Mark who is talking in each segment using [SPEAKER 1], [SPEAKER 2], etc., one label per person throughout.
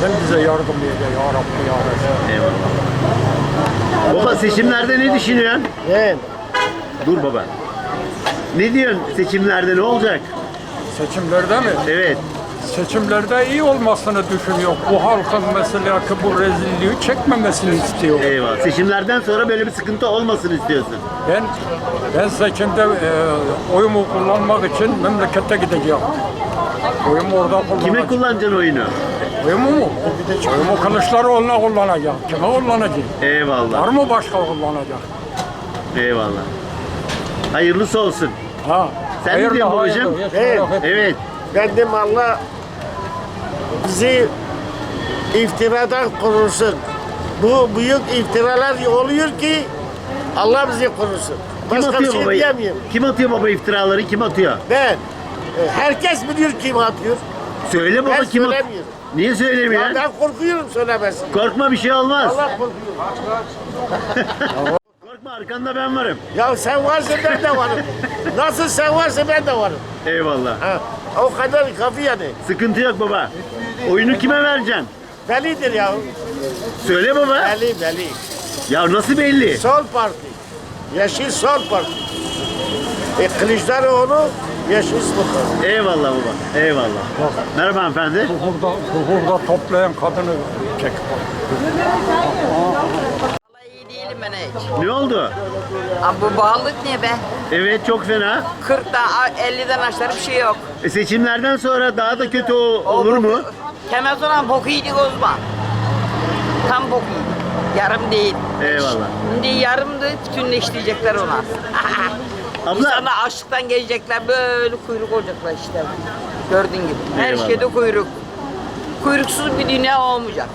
[SPEAKER 1] Sen bize yardım eyle ya Rabbi ya Resulallah.
[SPEAKER 2] Eyvallah. Baba seçimlerde ne düşünüyorsun?
[SPEAKER 3] Ben
[SPEAKER 2] Dur baba. Ne diyorsun seçimlerde ne olacak?
[SPEAKER 1] Seçimlerde mi?
[SPEAKER 2] Evet.
[SPEAKER 1] Seçimlerde iyi olmasını düşünüyor. Bu halkın mesela ki bu rezilliği çekmemesini istiyor.
[SPEAKER 2] Eyvallah. Seçimlerden sonra böyle bir sıkıntı olmasın istiyorsun.
[SPEAKER 1] Ben ben seçimde e, oyumu kullanmak için memlekete gideceğim. Oyumu orada kullanacağım.
[SPEAKER 2] Kime kullanacaksın oyunu?
[SPEAKER 1] Oyumu mu? Oyumu Kılıçdaroğlu'na kullanacağım. Kime kullanacağım? Var
[SPEAKER 2] Eyvallah.
[SPEAKER 1] mı başka kullanacak?
[SPEAKER 2] Eyvallah. Hayırlısı olsun.
[SPEAKER 1] Ha.
[SPEAKER 2] Sen ne diyorsun babacığım?
[SPEAKER 3] Evet.
[SPEAKER 2] Evet.
[SPEAKER 3] Bendim Allah bizi iftiradan korusun. Bu büyük iftiralar oluyor ki Allah bizi korusun.
[SPEAKER 2] Kim
[SPEAKER 3] Başka bir
[SPEAKER 2] atıyor
[SPEAKER 3] şey
[SPEAKER 2] baba?
[SPEAKER 3] diyemiyorum.
[SPEAKER 2] Kim atıyor baba iftiraları? Kim atıyor?
[SPEAKER 3] Ben. e, Herkes biliyor kim atıyor.
[SPEAKER 2] Söyle baba
[SPEAKER 3] Ben
[SPEAKER 2] kim
[SPEAKER 3] söylemiyorum.
[SPEAKER 2] Niye
[SPEAKER 3] Ya
[SPEAKER 2] söylemiyorsun?
[SPEAKER 3] ben korkuyorum söylemesin.
[SPEAKER 2] Korkma bir şey olmaz.
[SPEAKER 3] Allah korkuyor.
[SPEAKER 2] Korkma arkanda ben varım.
[SPEAKER 3] Ya sen varsa ben de varım. Nasıl sen varsa ben de varım.
[SPEAKER 2] Eyvallah.
[SPEAKER 3] Ha, o kadar kafi yani.
[SPEAKER 2] Sıkıntı yok baba. Oyunu kime vereceksin?
[SPEAKER 3] Bellidir ya.
[SPEAKER 2] Söyle baba.
[SPEAKER 3] Belli belli.
[SPEAKER 2] Ya nasıl belli?
[SPEAKER 3] Sol parti. Yeşil sol parti. E, Kılıçdaroğlu yeşil parti.
[SPEAKER 2] Eyvallah baba. Eyvallah. Merhaba hanımefendi.
[SPEAKER 1] Burada, burada toplayan kadını çek.
[SPEAKER 4] Vallahi iyi değilim ben hiç.
[SPEAKER 2] Ne oldu?
[SPEAKER 4] Ama bu bağlılık niye be?
[SPEAKER 2] Evet çok fena.
[SPEAKER 4] 40'dan 50'den aşağı bir şey yok.
[SPEAKER 2] E, seçimlerden sonra daha da kötü o- olur mu?
[SPEAKER 4] Kemal Sunal boku yedik o zaman. Tam boku yedik. Yarım değil.
[SPEAKER 2] Eyvallah.
[SPEAKER 4] Şimdi yarımdı bütünleştirecekler ona.
[SPEAKER 2] Abla
[SPEAKER 4] İnsanlar açlıktan gelecekler böyle kuyruk olacaklar işte. Gördüğün gibi. Her
[SPEAKER 2] Eyvallah.
[SPEAKER 4] şeyde kuyruk. Kuyruksuz bir dünya olmayacak.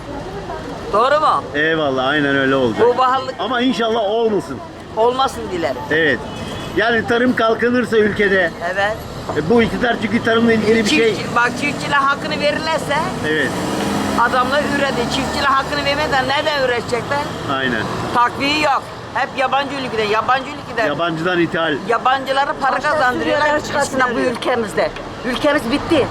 [SPEAKER 4] Doğru mu?
[SPEAKER 2] eyvallah aynen öyle olacak.
[SPEAKER 4] Bu pahalılık
[SPEAKER 2] Ama inşallah olmasın.
[SPEAKER 4] olmasın dilerim.
[SPEAKER 2] Evet. Yani tarım kalkınırsa ülkede
[SPEAKER 4] Evet.
[SPEAKER 2] e, bu iktidar çünkü tarımla ilgili bir şey.
[SPEAKER 4] Çiftçi, bak çiftçiler hakkını verirlerse
[SPEAKER 2] Evet.
[SPEAKER 4] adamlar üredi. Çiftçiler hakkını vermeden nereden üretecekler?
[SPEAKER 2] Aynen.
[SPEAKER 4] Takviye yok. Hep yabancı ülkeden, yabancı ülkeden.
[SPEAKER 2] Yabancıdan ithal.
[SPEAKER 4] Yabancılara para kazandırıyorlar aslında bu
[SPEAKER 5] ülkemizde. Ülkemiz bitti.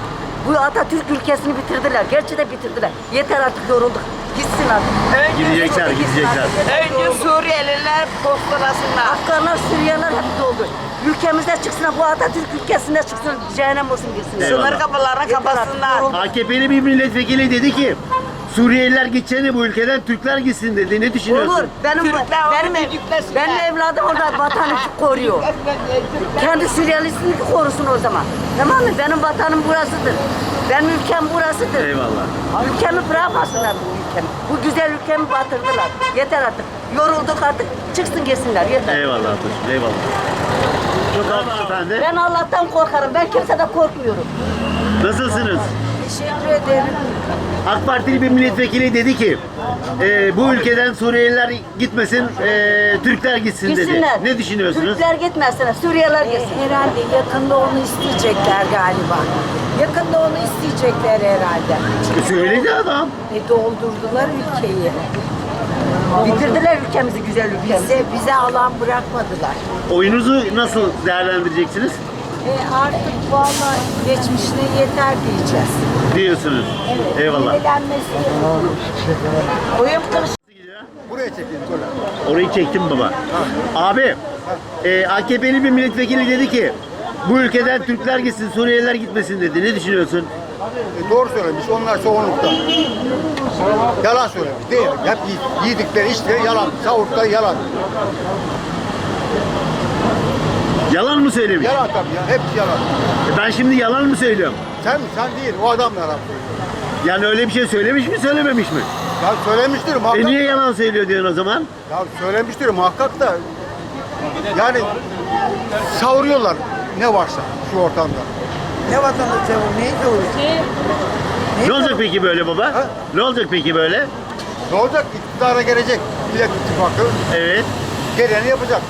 [SPEAKER 5] Bu Atatürk ülkesini bitirdiler. Gerçi de bitirdiler. Yeter artık yorulduk. Gitsin artık.
[SPEAKER 4] Önce,
[SPEAKER 2] Gidecekler, gidecekler.
[SPEAKER 4] önce Suriyeliler postalasınlar.
[SPEAKER 5] Afganlar, Suriyeliler hep doldu. Ülkemizde çıksın, bu Atatürk ülkesinde çıksın, cehennem olsun gitsin.
[SPEAKER 2] Eyvallah.
[SPEAKER 4] Sınır kapılarını kapatsınlar.
[SPEAKER 2] AKP'li bir milletvekili dedi ki Suriyeliler gideceğine bu ülkeden Türkler gitsin dedi. Ne düşünüyorsun?
[SPEAKER 5] Olur. Benim,
[SPEAKER 4] Türkler
[SPEAKER 5] benim, benim evladım orada vatanı koruyor. Kendi Suriyalisini korusun o zaman. Tamam mı? Benim vatanım burasıdır. Benim ülkem burasıdır.
[SPEAKER 2] Eyvallah.
[SPEAKER 5] Ülkemi bırakmasınlar bu ülkemi. Bu güzel ülkemi batırdılar. Yeter artık. Yorulduk artık. Çıksın gelsinler. Yeter.
[SPEAKER 2] Eyvallah Atuş. Eyvallah. Çok hanımefendi.
[SPEAKER 5] Ben Allah'tan korkarım. Ben kimseden korkmuyorum.
[SPEAKER 2] Nasılsınız?
[SPEAKER 5] Teşekkür ederim.
[SPEAKER 2] AK Partili bir milletvekili dedi ki e, bu ülkeden Suriyeliler gitmesin, e, Türkler gitsin dedi.
[SPEAKER 5] Gitsinler.
[SPEAKER 2] Ne düşünüyorsunuz?
[SPEAKER 5] Türkler gitmesinler. Suriyeliler
[SPEAKER 6] E,
[SPEAKER 5] gitsin.
[SPEAKER 6] herhalde yakında onu isteyecekler galiba. Yakında onu isteyecekler herhalde.
[SPEAKER 2] E, söyledi adam.
[SPEAKER 6] E, doldurdular ülkeyi.
[SPEAKER 5] Bitirdiler ülkemizi, güzel ülkemizi.
[SPEAKER 6] Bize, bize alan bırakmadılar.
[SPEAKER 2] Oyunuzu nasıl değerlendireceksiniz
[SPEAKER 6] E, artık vallahi geçmişine yeter diyeceğiz.
[SPEAKER 2] Diyorsunuz. Eyvallah.
[SPEAKER 6] Eğlenmesi
[SPEAKER 5] Oyun.
[SPEAKER 7] Buraya çekeyim.
[SPEAKER 2] Orayı çektim baba. Abi, e, AKP'li bir milletvekili dedi ki bu ülkeden Türkler gitsin, Suriyeliler gitmesin dedi. Ne düşünüyorsun?
[SPEAKER 7] E, doğru söylemiş. Onlar çoğunlukta. Yalan söylemiş. Değil. Hep yedikleri içtikleri yalan. Savurtları yalan.
[SPEAKER 2] Yalan mı söylemiş?
[SPEAKER 7] Yalan tabii ya. Hepsi yalan.
[SPEAKER 2] E, ben şimdi yalan mı söylüyorum?
[SPEAKER 7] Sen sen değil. O adam yalan söylüyor.
[SPEAKER 2] Yani öyle bir şey söylemiş mi, söylememiş mi?
[SPEAKER 7] Ya söylemiştir muhakkak.
[SPEAKER 2] E niye yalan söylüyor diyorsun o zaman?
[SPEAKER 7] Ya söylemiştir muhakkak da. Yani savuruyorlar ne varsa şu ortamda.
[SPEAKER 8] Ne vatandaşı bu? Neyi savuruyor?
[SPEAKER 2] Ne olacak peki böyle baba?
[SPEAKER 7] Ha?
[SPEAKER 2] Ne olacak peki böyle?
[SPEAKER 7] Ne olacak? İktidara gelecek Millet İttifakı.
[SPEAKER 2] Evet.
[SPEAKER 7] Geleni yapacak.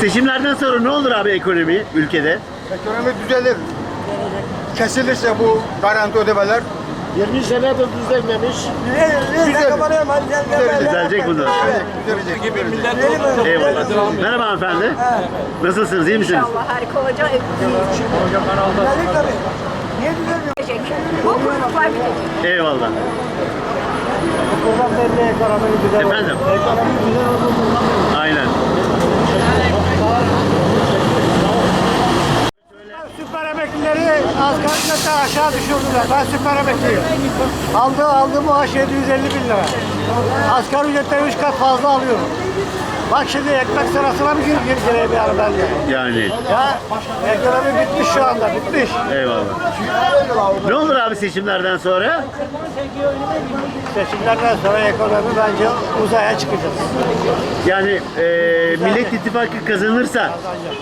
[SPEAKER 2] Seçimlerden sonra ne olur abi ekonomi ülkede?
[SPEAKER 7] Ekonomi düzelir. Kesilirse bu garanti ödemeler
[SPEAKER 3] 20 senedir düzelmemiş.
[SPEAKER 7] düzelir. Düzelecek.
[SPEAKER 2] Düzelecek bunlar.
[SPEAKER 7] Düzelecek. Düzelecek.
[SPEAKER 2] Eyvallah. Merhaba hanımefendi. Nasılsınız? iyi misiniz?
[SPEAKER 5] harika olacak.
[SPEAKER 8] Tabii tabii. Niye düzelmiyor?
[SPEAKER 5] Bu kuyruklar bitecek.
[SPEAKER 2] Eyvallah.
[SPEAKER 3] Buradan belli ekonominin güzel
[SPEAKER 2] Efendim?
[SPEAKER 3] Ekonominin güzel olduğunu
[SPEAKER 2] Aynen.
[SPEAKER 3] Süper emeklileri asgari ücretten aşağı düşürdüler. Ben süper emekliyim. Aldığı, aldığı maaş 750 bin lira. Asgari ücretten 3 kat fazla alıyorum. Bak şimdi ekmek sırasına mı gir, gir gireyim yani ben de.
[SPEAKER 2] Yani.
[SPEAKER 3] Ya ekonomi bitmiş şu anda, bitmiş.
[SPEAKER 2] Eyvallah. Ne olur abi seçimlerden sonra?
[SPEAKER 3] Seçimlerden sonra ekonomi bence uzaya çıkacağız.
[SPEAKER 2] Yani e, Millet İttifakı kazanırsa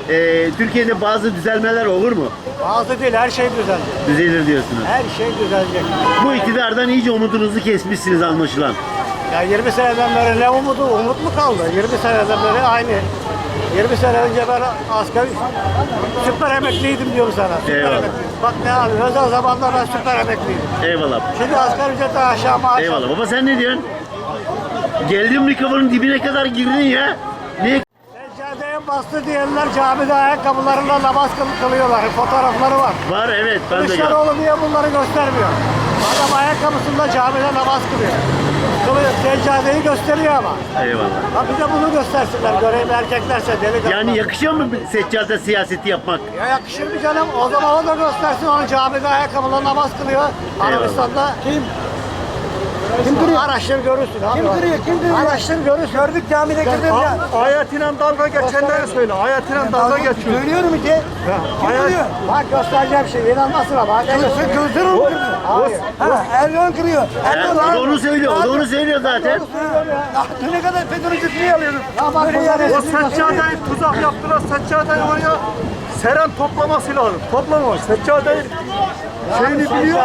[SPEAKER 2] e, Türkiye'de bazı düzelmeler olur mu?
[SPEAKER 3] Bazı değil, her şey düzelecek.
[SPEAKER 2] Düzelir diyorsunuz.
[SPEAKER 3] Her şey düzelecek.
[SPEAKER 2] Bu iktidardan iyice umudunuzu kesmişsiniz anlaşılan.
[SPEAKER 3] Ya 20 seneden beri ne umudu, umut mu kaldı? 20 seneden beri aynı. 20 sene önce ben asgari süper emekliydim diyorum sana. Süper
[SPEAKER 2] Eyvallah.
[SPEAKER 3] Bak ne abi, özel zamanda ben süper emekliydim.
[SPEAKER 2] Eyvallah.
[SPEAKER 3] Şimdi asgari ücretten aşağı maaş
[SPEAKER 2] Eyvallah. Baba sen ne diyorsun? Geldin mikrofonun dibine kadar girdin ya. Niye?
[SPEAKER 3] Seccadeye bastı diyenler camide ayakkabılarıyla namaz kıl- kılıyorlar. Fotoğrafları var.
[SPEAKER 2] Var evet ben de.
[SPEAKER 3] Kılıçdaroğlu niye bunları göstermiyor? Adam ayakkabısında camide namaz kılıyor. Kılıyor, seccadeyi gösteriyor ama.
[SPEAKER 2] Eyvallah.
[SPEAKER 3] Ha bir de bunu göstersinler. Göreyim erkeklerse delikanlı.
[SPEAKER 2] Yani yakışıyor mu bir seccade siyaseti yapmak?
[SPEAKER 3] Ya yakışır mı canım? O zaman o da göstersin onu camide ayakkabıyla namaz kılıyor. Arabistan'da kim? Kim kırıyor? Araştır görürsün abi. Kim kırıyor? Kim kırıyor? Araştır görürsün. Gördük camide kırdım ya.
[SPEAKER 8] Ayetiyle dalga geçenleri söyle. Ayetiyle dalga geçiyor.
[SPEAKER 3] Söylüyorum ki. Kim kırıyor? Bak göstereceğim şey. İnanmazsın ama. Sen gözünü mü kırdın? Hayır.
[SPEAKER 8] Ha, Erdoğan kırıyor.
[SPEAKER 2] Ya, o da onu söylüyor. O da onu söylüyor zaten.
[SPEAKER 8] Ne kadar FETÖ'cü niye alıyordun?
[SPEAKER 3] Ya bak bu
[SPEAKER 8] O seccadeyi tuzak yaptılar. Seccadeyi oraya Seren toplaması lazım. Toplamamış. Seccadeyi şeyini biliyor.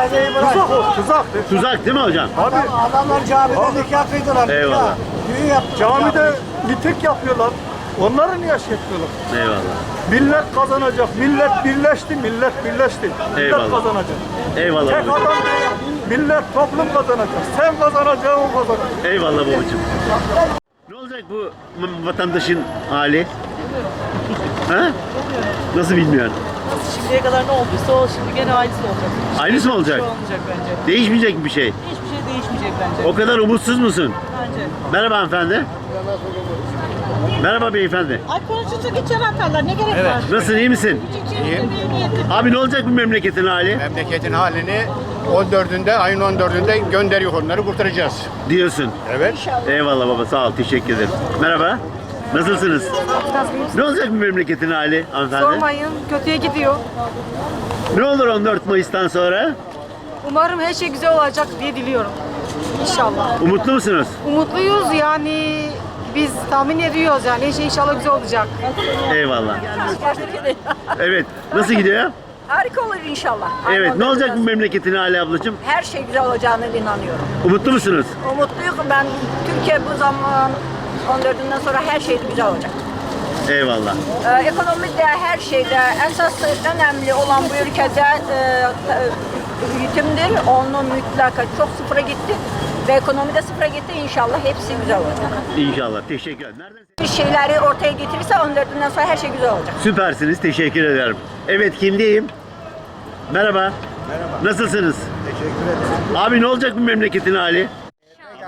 [SPEAKER 8] Tuzak o. Tuzak.
[SPEAKER 2] Tuzak değil mi hocam?
[SPEAKER 8] Abi
[SPEAKER 3] Adamlar camide nikah kıydılar. nikah.
[SPEAKER 2] Eyvallah.
[SPEAKER 3] Düğün yaptılar.
[SPEAKER 8] camide miting yapıyorlar. Onları niye şey yapıyorlar?
[SPEAKER 2] Eyvallah.
[SPEAKER 8] Millet kazanacak. Millet birleşti. Millet birleşti. Millet
[SPEAKER 2] Eyvallah.
[SPEAKER 8] kazanacak.
[SPEAKER 2] Eyvallah
[SPEAKER 8] Tek
[SPEAKER 2] babacığım.
[SPEAKER 8] adam değil. Millet toplum kazanacak. Sen kazanacaksın o kazanacak.
[SPEAKER 2] Eyvallah babacığım. Ne olacak bu vatandaşın hali? Ha? Nasıl bilmiyorsun?
[SPEAKER 9] Şimdiye kadar ne olduysa o şimdi gene aynısı olacak.
[SPEAKER 2] Aynısı mı olacak?
[SPEAKER 9] şey olmayacak bence.
[SPEAKER 2] Değişmeyecek bir şey.
[SPEAKER 9] Hiçbir şey değişmeyecek bence.
[SPEAKER 2] O kadar umutsuz musun?
[SPEAKER 9] Bence.
[SPEAKER 2] Merhaba hanımefendi. Merhaba beyefendi.
[SPEAKER 9] Ay konuşursak içeri atarlar. Ne gerek var?
[SPEAKER 2] Nasılsın iyi misin?
[SPEAKER 9] İyiyim.
[SPEAKER 2] Abi ne olacak bu memleketin hali?
[SPEAKER 7] Memleketin halini 14'ünde, ayın 14'ünde gönderiyor onları kurtaracağız.
[SPEAKER 2] Diyorsun.
[SPEAKER 7] Evet.
[SPEAKER 2] Eyvallah baba sağ ol teşekkür ederim. Merhaba. Nasılsınız? Ne olacak bu memleketin hali hanımefendi?
[SPEAKER 10] Sormayın, kötüye gidiyor.
[SPEAKER 2] Ne olur 14 Mayıs'tan sonra?
[SPEAKER 10] Umarım her şey güzel olacak diye diliyorum. İnşallah.
[SPEAKER 2] Umutlu musunuz?
[SPEAKER 10] Umutluyuz yani biz tahmin ediyoruz yani her şey inşallah güzel olacak.
[SPEAKER 2] Eyvallah. Evet. Nasıl gidiyor?
[SPEAKER 5] Harika olur inşallah.
[SPEAKER 2] Evet. Ne olacak bu memleketin hali ablacığım?
[SPEAKER 5] Her şey güzel olacağına inanıyorum.
[SPEAKER 2] Umutlu musunuz?
[SPEAKER 5] Umutluyum ben Türkiye bu zaman 14'ünden sonra her şey güzel olacak.
[SPEAKER 2] Eyvallah.
[SPEAKER 5] Ee, ekonomide her şeyde esas önemli olan bu ülkede e, e, eğitimdir. Onun mutlaka çok sıfıra gitti ve ekonomide sıfıra gitti. İnşallah hepsi güzel olacak.
[SPEAKER 2] İnşallah. Teşekkür ederim. Nereden?
[SPEAKER 5] Bir şeyleri ortaya getirirse 14'ünden sonra her şey güzel olacak.
[SPEAKER 2] Süpersiniz. Teşekkür ederim. Evet kimdeyim? Merhaba. Merhaba. Nasılsınız?
[SPEAKER 7] Teşekkür ederim.
[SPEAKER 2] Abi ne olacak bu memleketin hali?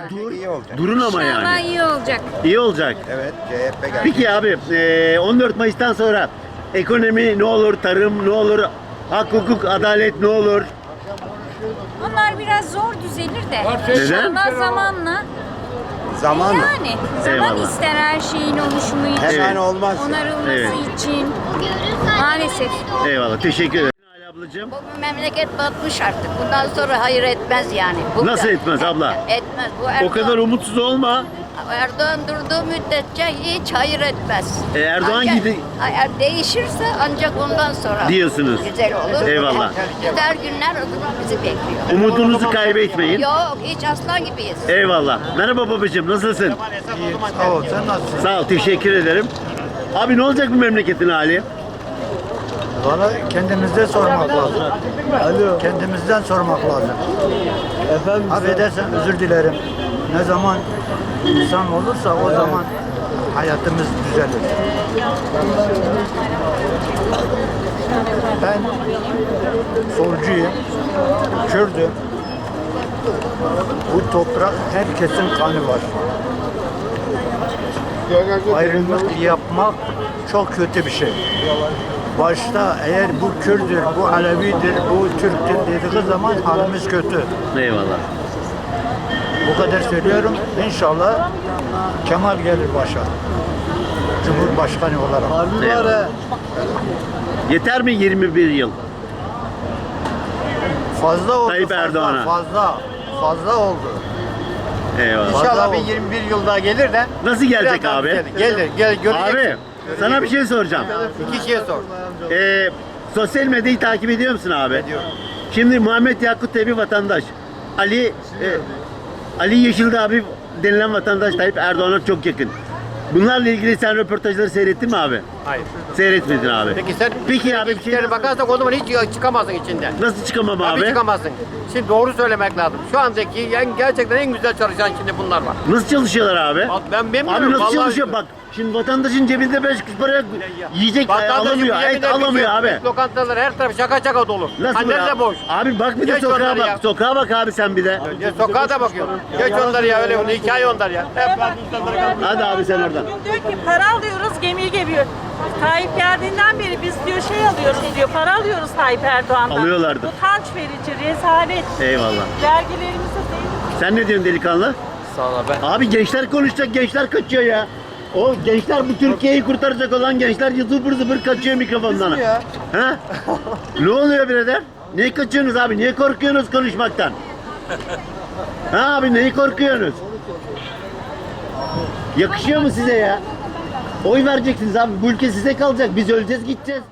[SPEAKER 2] Dur,
[SPEAKER 7] İyi olacak.
[SPEAKER 2] durun ama yani.
[SPEAKER 10] iyi olacak.
[SPEAKER 2] İyi olacak.
[SPEAKER 7] Evet, CHP geldi.
[SPEAKER 2] Peki abi eee, 14 Mayıs'tan sonra ekonomi ne olur, tarım ne olur, hak hukuk, adalet ne olur?
[SPEAKER 10] Onlar biraz zor düzelir de.
[SPEAKER 2] Neden?
[SPEAKER 10] İnşallah zamanla.
[SPEAKER 7] Zaman
[SPEAKER 10] Yani zaman
[SPEAKER 2] Eyvallah.
[SPEAKER 10] ister her şeyin oluşumu için.
[SPEAKER 2] Evet.
[SPEAKER 7] olmaz.
[SPEAKER 10] Onarılması
[SPEAKER 2] Evet.
[SPEAKER 10] için. Maalesef.
[SPEAKER 2] Eyvallah. Teşekkür ederim. Ablacığım.
[SPEAKER 5] Bu memleket batmış artık. Bundan sonra hayır etmez yani. Bu
[SPEAKER 2] Nasıl etmez abla?
[SPEAKER 5] Etmez. Bu
[SPEAKER 2] O
[SPEAKER 5] Erdoğan,
[SPEAKER 2] kadar umutsuz olma.
[SPEAKER 5] Erdoğan durduğu müddetçe hiç hayır etmez.
[SPEAKER 2] E, Erdoğan
[SPEAKER 5] Ancak-
[SPEAKER 2] gidi-
[SPEAKER 5] Eğer değişirse ancak ondan sonra
[SPEAKER 2] Diyorsunuz.
[SPEAKER 5] güzel olur.
[SPEAKER 2] Eyvallah.
[SPEAKER 5] Güzel günler o zaman bizi bekliyor.
[SPEAKER 2] Umudunuzu kaybetmeyin.
[SPEAKER 5] Yok hiç aslan gibiyiz.
[SPEAKER 2] Eyvallah. Merhaba babacığım nasılsın?
[SPEAKER 8] Sağ ol. Sen nasılsın?
[SPEAKER 2] Sağ ol teşekkür ederim. Abi ne olacak bu memleketin hali?
[SPEAKER 8] Bana kendimizden sormak lazım. Alo. Kendimizden sormak lazım. Efendim. Affedersen özür dilerim. Ne zaman insan olursa o zaman hayatımız düzelir. Ben solcuyum, Kürdüm. Bu toprak herkesin kanı var. Ayrımcılık yapmak çok kötü bir şey. Başta eğer bu Kürdür, bu Alevidir, bu Türktür dediği zaman halimiz kötü.
[SPEAKER 2] Eyvallah.
[SPEAKER 8] Bu kadar söylüyorum. İnşallah Kemal gelir başa. Cumhurbaşkanı olarak.
[SPEAKER 2] Eyvallah. Yeter mi 21 yıl?
[SPEAKER 8] Fazla oldu.
[SPEAKER 2] Tayyip
[SPEAKER 8] fazla,
[SPEAKER 2] Erdoğan'a.
[SPEAKER 8] Fazla. Fazla oldu.
[SPEAKER 2] Eyvallah.
[SPEAKER 7] İnşallah bir
[SPEAKER 8] oldu.
[SPEAKER 7] 21 yıl daha gelir de.
[SPEAKER 2] Nasıl gelecek
[SPEAKER 7] biraz daha
[SPEAKER 2] abi?
[SPEAKER 7] düzelir. Gelir, gel, göreceksin.
[SPEAKER 2] Abi sana bir şey soracağım.
[SPEAKER 7] İki şeye sor.
[SPEAKER 2] Ee, sosyal medyayı takip ediyor musun abi? Ediyorum. Şimdi Muhammed Yakut diye bir vatandaş. Ali e, Ali Yeşildağ abi denilen vatandaş Tayyip Erdoğan'a çok yakın. Bunlarla ilgili sen röportajları seyrettin mi abi?
[SPEAKER 7] Hayır.
[SPEAKER 2] Seyretmedin abi.
[SPEAKER 7] Peki sen
[SPEAKER 2] Peki abi bir şey
[SPEAKER 7] İçeri bakarsak o zaman hiç çıkamazsın içinden.
[SPEAKER 2] nasıl çıkamam
[SPEAKER 7] Abi
[SPEAKER 2] abi?
[SPEAKER 7] çıkamazsın. Şimdi doğru söylemek lazım. Şu andaki yani gerçekten en güzel çalışan şimdi bunlar var.
[SPEAKER 2] Nasıl çalışıyorlar abi?
[SPEAKER 7] Bak Ben bilmiyorum.
[SPEAKER 2] Abi nasıl
[SPEAKER 7] vallahi
[SPEAKER 2] çalışıyor? Bak şimdi vatandaşın cebinde 5 kuruş para yok. Yiyecek e,
[SPEAKER 7] Vatandaşın
[SPEAKER 2] alamıyor, et alamıyor abi.
[SPEAKER 7] Lokantalar her taraf şaka şaka dolu.
[SPEAKER 2] Nasıl
[SPEAKER 7] Annem
[SPEAKER 2] ya?
[SPEAKER 7] de boş.
[SPEAKER 2] Abi bak bir de
[SPEAKER 7] Geç
[SPEAKER 2] sokağa
[SPEAKER 7] onları
[SPEAKER 2] bak.
[SPEAKER 7] ya.
[SPEAKER 2] Sokağa bak abi sen bir de.
[SPEAKER 7] Ya sokağa da bakıyor. Geç onları ya öyle bunu hikaye onlar ya. Hep
[SPEAKER 2] Hadi abi sen oradan.
[SPEAKER 9] Bugün diyor ki para alıyoruz gemiyi geliyor. Tayyip geldiğinden beri biz diyor şey alıyoruz diyor. Para alıyoruz Tayyip Erdoğan'dan.
[SPEAKER 2] Alıyorlardı.
[SPEAKER 9] Utanç verici, rezalet.
[SPEAKER 2] Eyvallah.
[SPEAKER 9] Vergilerimizi değil.
[SPEAKER 2] Sen ne diyorsun delikanlı?
[SPEAKER 3] Sağ ol ben.
[SPEAKER 2] Abi gençler konuşacak, gençler kaçıyor ya. O gençler bu Türkiye'yi kurtaracak olan gençler zıpır zıpır kaçıyor mikrofondan.
[SPEAKER 3] ya?
[SPEAKER 2] Ha? ne oluyor birader? Niye kaçıyorsunuz abi? Niye korkuyorsunuz konuşmaktan? ha abi neyi korkuyorsunuz? Yakışıyor mu size ya? Oy vereceksiniz abi. Bu ülke size kalacak. Biz öleceğiz gideceğiz.